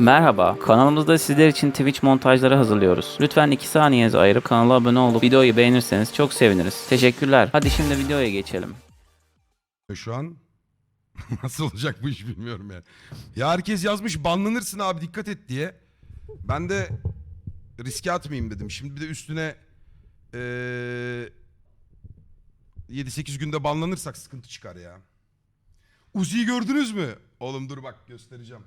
Merhaba, kanalımızda sizler için Twitch montajları hazırlıyoruz. Lütfen 2 saniyenizi ayırıp kanala abone olup videoyu beğenirseniz çok seviniriz. Teşekkürler. Hadi şimdi videoya geçelim. Şu an nasıl olacak bu iş bilmiyorum ya. Ya herkes yazmış banlanırsın abi dikkat et diye. Ben de riske atmayayım dedim. Şimdi bir de üstüne eee 7-8 günde banlanırsak sıkıntı çıkar ya. Uzi'yi gördünüz mü? Oğlum dur bak göstereceğim.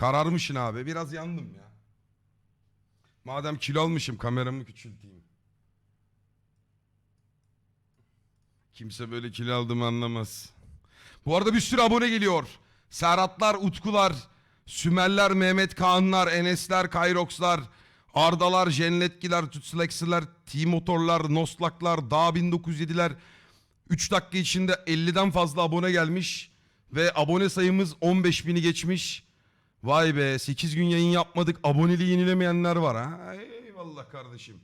Kararmışsın abi. Biraz yandım ya. Madem kilo almışım kameramı küçülteyim. Kimse böyle kilo aldığımı anlamaz. Bu arada bir sürü abone geliyor. Serhatlar, Utkular, Sümerler, Mehmet Kaanlar, Enesler, Kayrokslar, Ardalar, Jenletkiler, Tutslex'ler, T-Motorlar, Noslaklar, Dağ 1907'ler. 3 dakika içinde 50'den fazla abone gelmiş. Ve abone sayımız 15 bini geçmiş. Vay be 8 gün yayın yapmadık. Aboneliği yenilemeyenler var ha. Eyvallah kardeşim.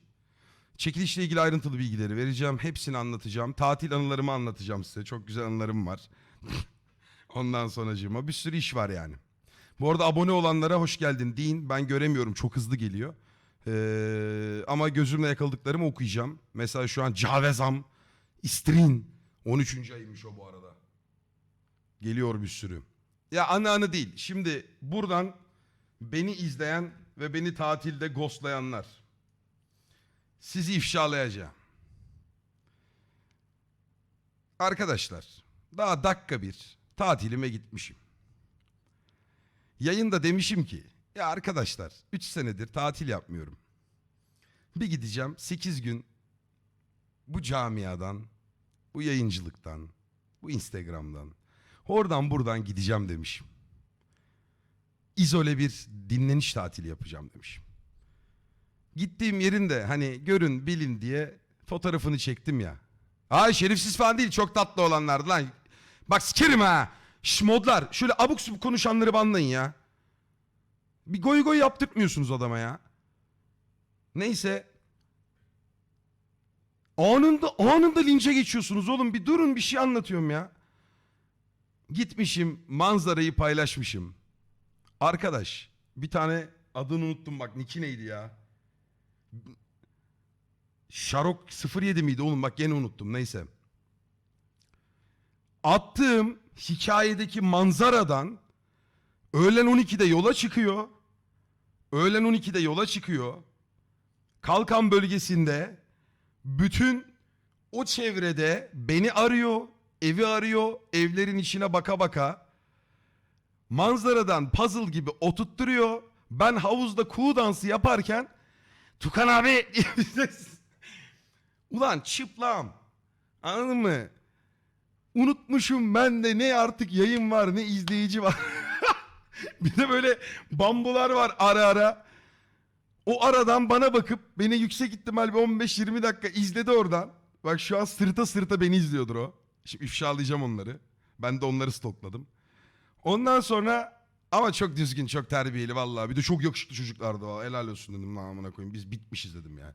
Çekilişle ilgili ayrıntılı bilgileri vereceğim. Hepsini anlatacağım. Tatil anılarımı anlatacağım size. Çok güzel anılarım var. Ondan sonracığıma bir sürü iş var yani. Bu arada abone olanlara hoş geldin deyin. Ben göremiyorum. Çok hızlı geliyor. Ee, ama gözümle yakaladıklarımı okuyacağım. Mesela şu an Cavezam, İstrin. 13. ayıymış o bu arada. Geliyor bir sürü. Ya anı anı değil. Şimdi buradan beni izleyen ve beni tatilde ghostlayanlar. Sizi ifşalayacağım. Arkadaşlar daha dakika bir tatilime gitmişim. Yayında demişim ki ya arkadaşlar 3 senedir tatil yapmıyorum. Bir gideceğim 8 gün bu camiadan, bu yayıncılıktan, bu Instagram'dan, oradan buradan gideceğim demişim. İzole bir dinleniş tatili yapacağım demişim. Gittiğim yerin de hani görün bilin diye fotoğrafını çektim ya. Ay şerifsiz falan değil çok tatlı olanlardı lan. Bak sikerim ha. Şş modlar şöyle abuk subuk konuşanları banlayın ya. Bir goy goy yaptırtmıyorsunuz adama ya. Neyse. Anında anında linçe geçiyorsunuz oğlum bir durun bir şey anlatıyorum ya. Gitmişim manzarayı paylaşmışım. Arkadaş bir tane adını unuttum bak Niki neydi ya? Şarok 07 miydi oğlum bak gene unuttum neyse. Attığım hikayedeki manzaradan öğlen 12'de yola çıkıyor. Öğlen 12'de yola çıkıyor. Kalkan bölgesinde bütün o çevrede beni arıyor, evi arıyor, evlerin içine baka baka manzaradan puzzle gibi oturtturuyor. Ben havuzda kuğu dansı yaparken Tukan abi. Ulan çıplam. Anladın mı? Unutmuşum ben de ne artık yayın var ne izleyici var. bir de böyle bambular var ara ara. O aradan bana bakıp beni yüksek ihtimal bir 15-20 dakika izledi oradan. Bak şu an sırta sırta beni izliyordur o. Şimdi ifşalayacağım onları. Ben de onları stokladım. Ondan sonra ama çok düzgün, çok terbiyeli vallahi. Bir de çok yakışıklı çocuklardı o. Helal olsun dedim lan amına koyayım. Biz bitmişiz dedim yani.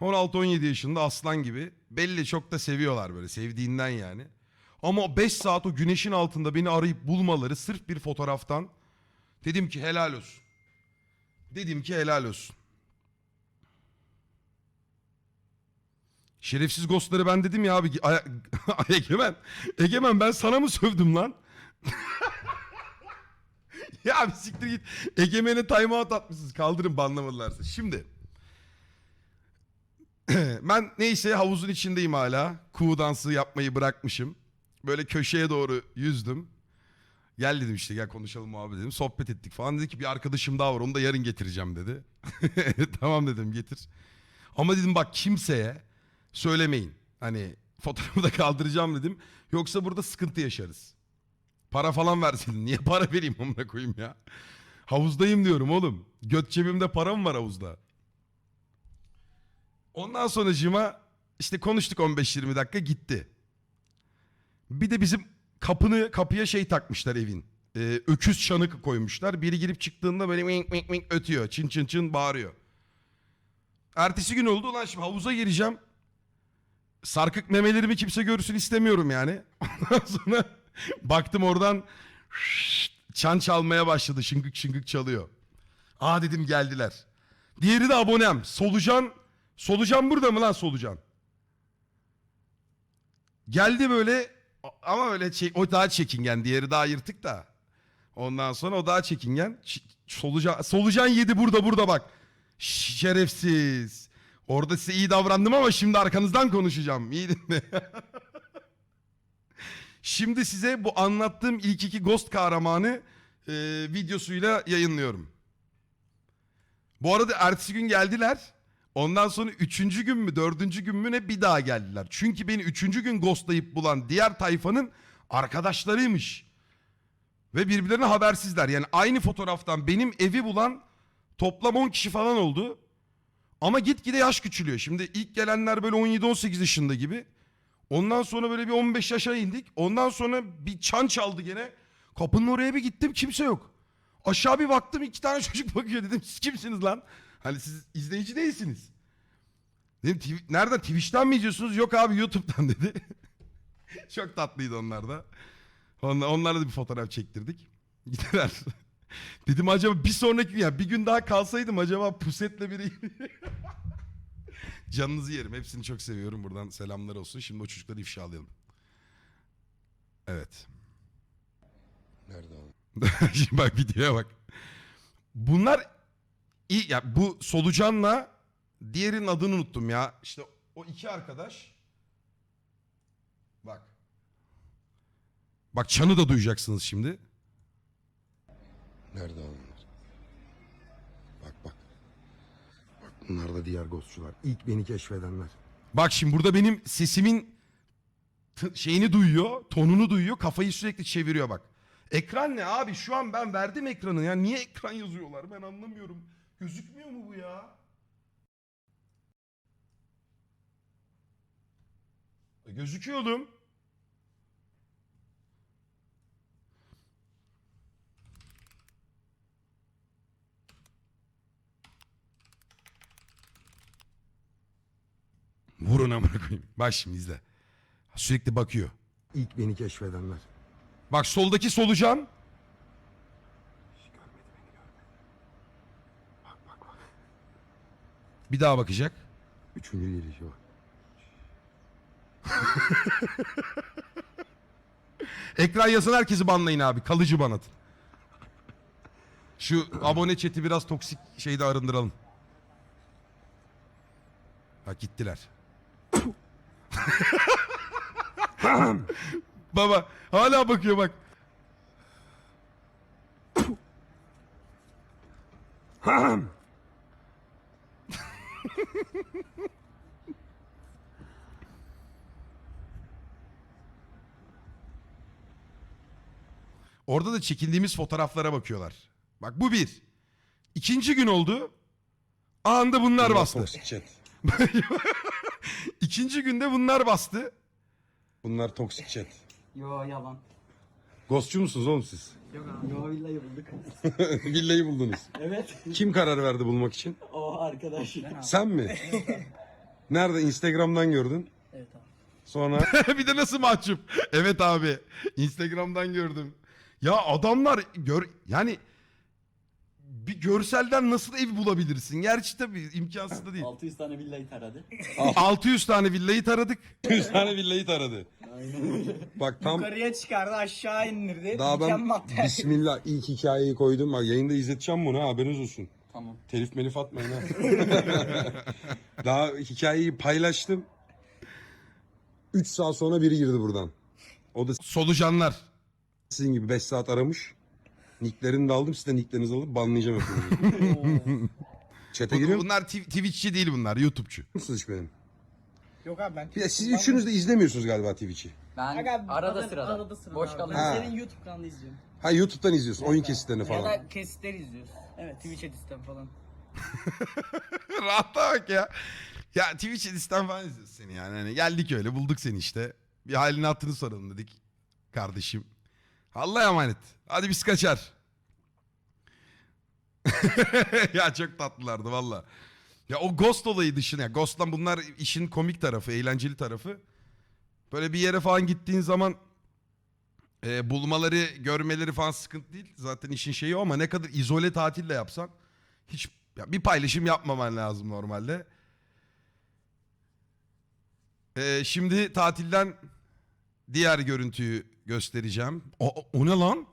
16-17 yaşında aslan gibi. Belli çok da seviyorlar böyle. Sevdiğinden yani. Ama 5 saat o güneşin altında beni arayıp bulmaları sırf bir fotoğraftan. Dedim ki helal olsun. Dedim ki helal olsun. Şerefsiz ghostları ben dedim ya abi. Ay- Egemen. Egemen ben sana mı sövdüm lan? ya bir siktir git. Egemen'e time out atmışsınız. Kaldırın banlamadılarsa. Şimdi. ben neyse havuzun içindeyim hala. Kuğu dansı yapmayı bırakmışım. Böyle köşeye doğru yüzdüm. Gel dedim işte gel konuşalım abi dedim. Sohbet ettik falan. Dedi ki bir arkadaşım daha var onu da yarın getireceğim dedi. tamam dedim getir. Ama dedim bak kimseye söylemeyin. Hani fotoğrafı da kaldıracağım dedim. Yoksa burada sıkıntı yaşarız. Para falan versin. Niye para vereyim amına koyayım ya? Havuzdayım diyorum oğlum. Göt cebimde para mı var havuzda? Ondan sonracığıma işte konuştuk 15-20 dakika gitti. Bir de bizim kapını kapıya şey takmışlar evin. Ee, öküz çanı koymuşlar. Biri girip çıktığında böyle mink mink mink ötüyor. Çın çın çın bağırıyor. Ertesi gün oldu lan şimdi havuza gireceğim. Sarkık memelerimi kimse görsün istemiyorum yani. Ondan sonra baktım oradan Çan çalmaya başladı. Şıngık şıngık çalıyor. Aa dedim geldiler. Diğeri de abonem. Solucan. Solucan burada mı lan Solucan? Geldi böyle ama öyle şey, o daha çekingen. Diğeri daha yırtık da. Ondan sonra o daha çekingen. Solucan, solucan yedi burada burada bak. Şerefsiz. Orada size iyi davrandım ama şimdi arkanızdan konuşacağım. İyi dinle. Şimdi size bu anlattığım ilk iki Ghost kahramanı e, videosuyla yayınlıyorum. Bu arada ertesi gün geldiler. Ondan sonra üçüncü gün mü dördüncü gün mü ne bir daha geldiler. Çünkü beni üçüncü gün ghostlayıp bulan diğer tayfanın arkadaşlarıymış. Ve birbirlerine habersizler. Yani aynı fotoğraftan benim evi bulan toplam 10 kişi falan oldu. Ama gitgide yaş küçülüyor. Şimdi ilk gelenler böyle 17-18 yaşında gibi. Ondan sonra böyle bir 15 yaşa indik. Ondan sonra bir çan çaldı gene. Kapının oraya bir gittim kimse yok. Aşağı bir baktım iki tane çocuk bakıyor dedim siz kimsiniz lan? Hani siz izleyici değilsiniz. Dedim "Tw- nereden Twitch'ten mi izliyorsunuz? Yok abi YouTube'dan dedi. Çok tatlıydı onlar da. Onlar, onlarla da bir fotoğraf çektirdik. Gittiler. Dedim acaba bir sonraki ya bir gün daha kalsaydım acaba pusetle biri Canınızı yerim. Hepsini çok seviyorum. Buradan selamlar olsun. Şimdi o çocukları ifşalayalım. Evet. Nerede abi? Şimdi bak videoya bak. Bunlar iyi ya bu solucanla diğerinin adını unuttum ya. İşte o iki arkadaş. Bak. Bak çanı da duyacaksınız şimdi. Nerede bunlar? Bak bak. Bak bunlar da diğer ghostçular. İlk beni keşfedenler. Bak şimdi burada benim sesimin şeyini duyuyor, tonunu duyuyor, kafayı sürekli çeviriyor bak. Ekran ne abi? Şu an ben verdim ekranı ya. Niye ekran yazıyorlar? Ben anlamıyorum. Gözükmüyor mu bu ya? E, Vurun amına koyayım. Bak şimdi izle. Sürekli bakıyor. İlk beni keşfedenler. Bak soldaki solucan. Bak bak bak. Bir daha bakacak. Üçüncü gelişi bak. Ekran yazan herkesi banlayın abi. Kalıcı ban atın. Şu abone chat'i biraz toksik şeyde arındıralım. Bak gittiler. Baba hala bakıyor bak. Orada da çekindiğimiz fotoğraflara bakıyorlar. Bak bu bir. İkinci gün oldu. Anında bunlar bastı. İkinci günde bunlar bastı. Bunlar toksik chat. Yo yalan. Ghostçu musunuz oğlum siz? Yok abi. Yo villayı bulduk. Villayı buldunuz. evet. Kim karar verdi bulmak için? O arkadaş. Sen mi? Nerede? Instagram'dan gördün. evet abi. Sonra bir de nasıl mahcup. Evet abi. Instagram'dan gördüm. Ya adamlar gör yani bir görselden nasıl ev bulabilirsin? Gerçi tabii imkansız da değil. 600 tane villayı taradı. 600 tane villayı taradık. 100 tane villayı taradı. Bak tam Yukarıya çıkardı aşağı indirdi. daha ben Mükemmel. Bismillah ilk hikayeyi koydum. Bak yayında izleteceğim bunu ha, haberiniz olsun. Tamam. Telif melif atmayın ha. Daha hikayeyi paylaştım. 3 saat sonra biri girdi buradan. O da Solucanlar. sizin gibi 5 saat aramış. Nicklerini de aldım. Siz de nicklerinizi alıp banlayacağım hepinizi. Chat'e giriyor Bunlar Tw- Twitch'çi değil bunlar. YouTube'çu. musunuz hiç benim? Yok abi ben. Bir de siz üçünüz de izlemiyorsunuz galiba Twitch'i. Ben Aga, arada arada- sırada. arada sırada Boş abi. kalınca. Ha. Ben senin YouTube kanalını izliyorum. Ha YouTube'dan izliyorsun. Oyun kesitlerini Ya falan. da kesitleri izliyoruz. Evet. Twitch editten falan. Rahata bak ya. Ya Twitch Edis'ten falan izliyoruz seni yani. Hani geldik öyle bulduk seni işte. Bir halini hatırını soralım dedik. Kardeşim. Allah'a emanet. Hadi biz kaçar. ya çok tatlılardı valla. Ya o Ghost olayı dışında. Ghost'tan bunlar işin komik tarafı, eğlenceli tarafı. Böyle bir yere falan gittiğin zaman Ee, bulmaları, görmeleri falan sıkıntı değil. Zaten işin şeyi o ama ne kadar izole tatille yapsan hiç ya bir paylaşım yapmaman lazım normalde. Ee, şimdi tatilden diğer görüntüyü göstereceğim. O, o- ne lan?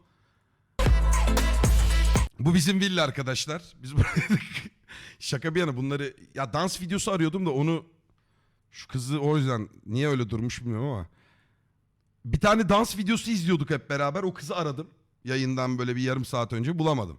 Bu bizim villa arkadaşlar. Biz şaka bir yana bunları ya dans videosu arıyordum da onu şu kızı o yüzden niye öyle durmuş bilmiyorum ama bir tane dans videosu izliyorduk hep beraber. O kızı aradım. Yayından böyle bir yarım saat önce bulamadım.